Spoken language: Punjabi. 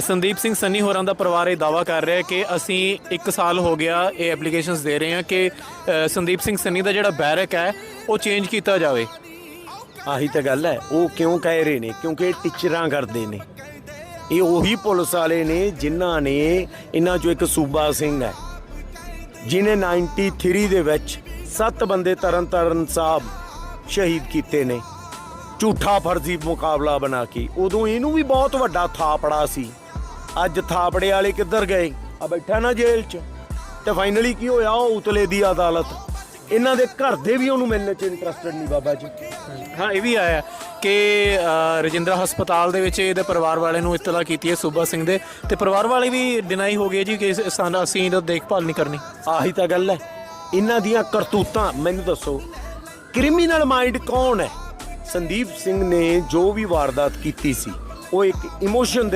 ਸੰਦੀਪ ਸਿੰਘ ਸੰਨੀ ਹੋਰਾਂ ਦਾ ਪਰਿਵਾਰ ਇਹ ਦਾਵਾ ਕਰ ਰਿਹਾ ਹੈ ਕਿ ਅਸੀਂ 1 ਸਾਲ ਹੋ ਗਿਆ ਇਹ ਐਪਲੀਕੇਸ਼ਨਸ ਦੇ ਰਹੇ ਹਾਂ ਕਿ ਸੰਦੀਪ ਸਿੰਘ ਸੰਨੀ ਦਾ ਜਿਹੜਾ ਬੈਰਕ ਹੈ, ਉਹ ਚੇਂਜ ਕੀਤਾ ਜਾਵੇ। ਆਹੀ ਤਾਂ ਗੱਲ ਹੈ। ਉਹ ਕਿਉਂ ਕਹਿ ਰਹੇ ਨੇ? ਕਿਉਂਕਿ ਟੀਚਰਾਂ ਕਰਦੇ ਨੇ। ਇਹ ਉਹੀ ਪੁਲਿਸ ਵਾਲੇ ਨੇ ਜਿਨ੍ਹਾਂ ਨੇ ਇਹਨਾਂ ਚੋਂ ਇੱਕ ਸੂਬਾ ਸਿੰਘ ਹੈ ਜਿਨੇ 93 ਦੇ ਵਿੱਚ ਸੱਤ ਬੰਦੇ ਤਰਨ ਤਾਰਨ ਸਾਹਿਬ ਸ਼ਹੀਦ ਕੀਤੇ ਨੇ। ਝੂਠਾ ਫਰਜ਼ੀ ਮੁਕਾਬਲਾ ਬਣਾ ਕੇ। ਉਦੋਂ ਇਹਨੂੰ ਵੀ ਬਹੁਤ ਵੱਡਾ ਥਾਪੜਾ ਸੀ। ਅੱਜ ਥਾਪੜੇ ਵਾਲੇ ਕਿੱਧਰ ਗਏ? ਆ ਬੈਠਾ ਨਾ ਜੇਲ੍ਹ 'ਚ। ਤੇ ਫਾਈਨਲੀ ਕੀ ਹੋਇਆ? ਉਹ ਉਤਲੇ ਦੀ ਅਦਾਲਤ। ਇਹਨਾਂ ਦੇ ਘਰ ਦੇ ਵੀ ਉਹਨੂੰ ਮਿਲਣ 'ਚ ਇੰਟਰਸਟਡ ਨਹੀਂ ਬਾਬਾ ਜੀ। ਹਾਂ ਇਹ ਵੀ ਆਇਆ ਕਿ ਰਜਿੰਦਰਾ ਹਸਪਤਾਲ ਦੇ ਵਿੱਚ ਇਹਦੇ ਪਰਿਵਾਰ ਵਾਲੇ ਨੂੰ ਇਤਲਾ ਕੀਤੀ ਹੈ ਸੂਬਾ ਸਿੰਘ ਦੇ। ਤੇ ਪਰਿਵਾਰ ਵਾਲੇ ਵੀ ਡਿਨਾਈ ਹੋ ਗਏ ਜੀ ਕਿ ਸਾਨੂੰ ਅਸੀਂ ਇਹਦਾ ਦੇਖਭਾਲ ਨਹੀਂ ਕਰਨੀ। ਆਹੀ ਤਾਂ ਗੱਲ ਹੈ। ਇਹਨਾਂ ਦੀਆਂ ਕਰਤੂਤਾਂ ਮੈਨੂੰ ਦੱਸੋ। ਕ੍ਰਿਮੀਨਲ ਮਾਈਂਡ ਕੌਣ ਹੈ? ਸੰਦੀਪ ਸਿੰਘ ਨੇ ਜੋ ਵੀ ਵਾਰਦਾਤ ਕੀਤੀ ਸੀ ਉਹ ਇੱਕ ਇਮੋਸ਼ਨ ਦੇ